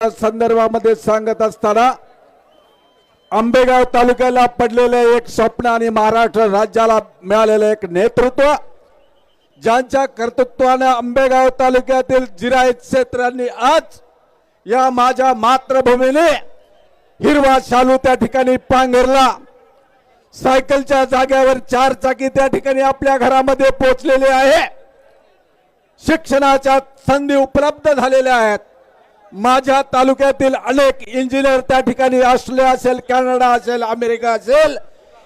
संदर्भामध्ये सांगत असताना आंबेगाव तालुक्याला पडलेलं एक स्वप्न आणि महाराष्ट्र राज्याला मिळालेलं एक नेतृत्व ज्यांच्या कर्तृत्वाने आंबेगाव तालुक्यातील जिरायत क्षेत्रांनी आज या माझ्या मातृभूमीने हिरवा शालू त्या ठिकाणी पांघरला. सायकलच्या जाग्यावर चार चाकी त्या ठिकाणी आपल्या घरामध्ये पोचलेले आहे. शिक्षणाच्या संधी उपलब्ध झालेल्या आहेत. माझ्या तालुक्यातील अनेक इंजिनियर त्या ठिकाणी ऑस्ट्रेलिया असेल कॅनडा असेल अमेरिका असेल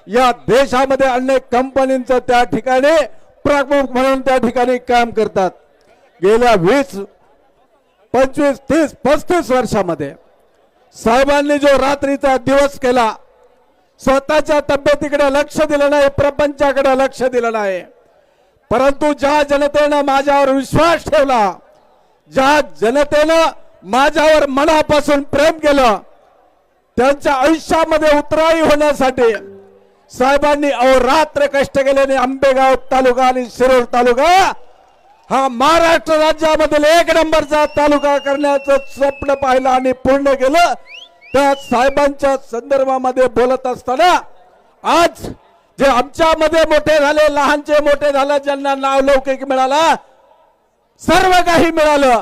या देशामध्ये अनेक कंपनींचं त्या ठिकाणी प्रमुख म्हणून त्या ठिकाणी काम करतात. गेल्या वीस पंचवीस तीस पस्तीस वर्षामध्ये साहेबांनी जो रात्रीचा दिवस केला स्वतःच्या तब्येतीकडे लक्ष दिलं नाही प्रपंचाकडे लक्ष दिलं नाही. परंतु ज्या जनतेनं माझ्यावर विश्वास ठेवला ज्या जनतेनं माझ्यावर मनापासून प्रेम केलं. त्यांच्या आयुष्यामध्ये उतराई होण्यासाठी साहेबांनी अहोरात्र कष्ट केल्याने आंबेगाव तालुका आणि शिरोळ तालुका हा महाराष्ट्र राज्यामधील एक नंबरचा तालुका करण्याचं स्वप्न पाहिलं आणि पूर्ण केलं. त्या साहेबांच्या संदर्भामध्ये बोलत असताना आज जे आमच्यामध्ये मोठे झाले लहानचे मोठे झाले ज्यांना नाव लौकिक मिळाला सर्व काही मिळालं.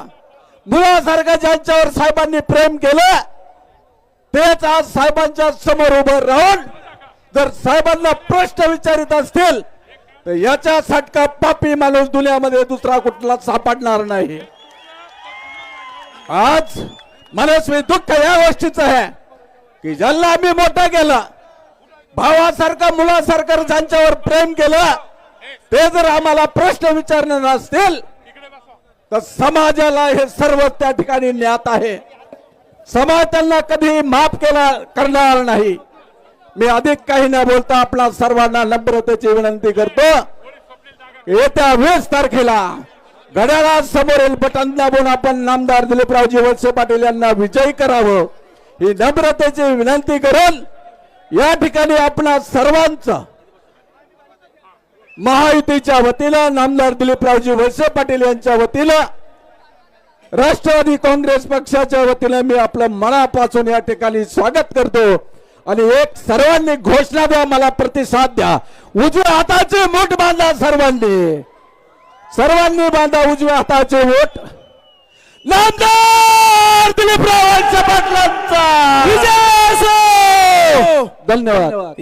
मुलासारखं ज्यांच्यावर साहेबांनी प्रेम केलं तेच आज साहेबांच्या समोर उभं राहून जर साहेबांना प्रश्न विचारित असतील तर याच्या साठका पापी माणूस दुनियामध्ये दुसरा कुठला सापडणार नाही. आज मनस्वी दुःख या गोष्टीचं आहे की ज्यांना आम्ही मोठं केलं भावासारखं मुलासारखं ज्यांच्यावर प्रेम केलं ते जर आम्हाला प्रश्न विचारणार नसतील तर समाजाला हे सर्व त्या ठिकाणी ज्ञात आहे. समाज त्यांना कधी माफ केला करणार नाही. मी अधिक काही न बोलता आपला सर्वांना नम्रतेची विनंती करतो. येत्या वीस तारखेला घड्याळा समोरील बटन दाबून आपण नामदार दिलीपरावजी वळसे पाटील यांना विजयी करावं. ही नम्रतेची विनंती करून या ठिकाणी आपणा सर्वांचं महायुतीच्या वतीनं नामदार दिलीपरावजी वळसे पाटील यांच्या वतीनं राष्ट्रवादी काँग्रेस पक्षाच्या वतीनं मी आपलं मनापासून या ठिकाणी स्वागत करतो. आणि एक सर्वांनी घोषणा द्या मला प्रतिसाद द्या. उजव्या हाताचे मूठ बांधा सर्वांनी. सर्वांनी बांधा उजव्या हाताचे मूठ नामदार दिलीपराव वळसे पाटलांचा. धन्यवाद.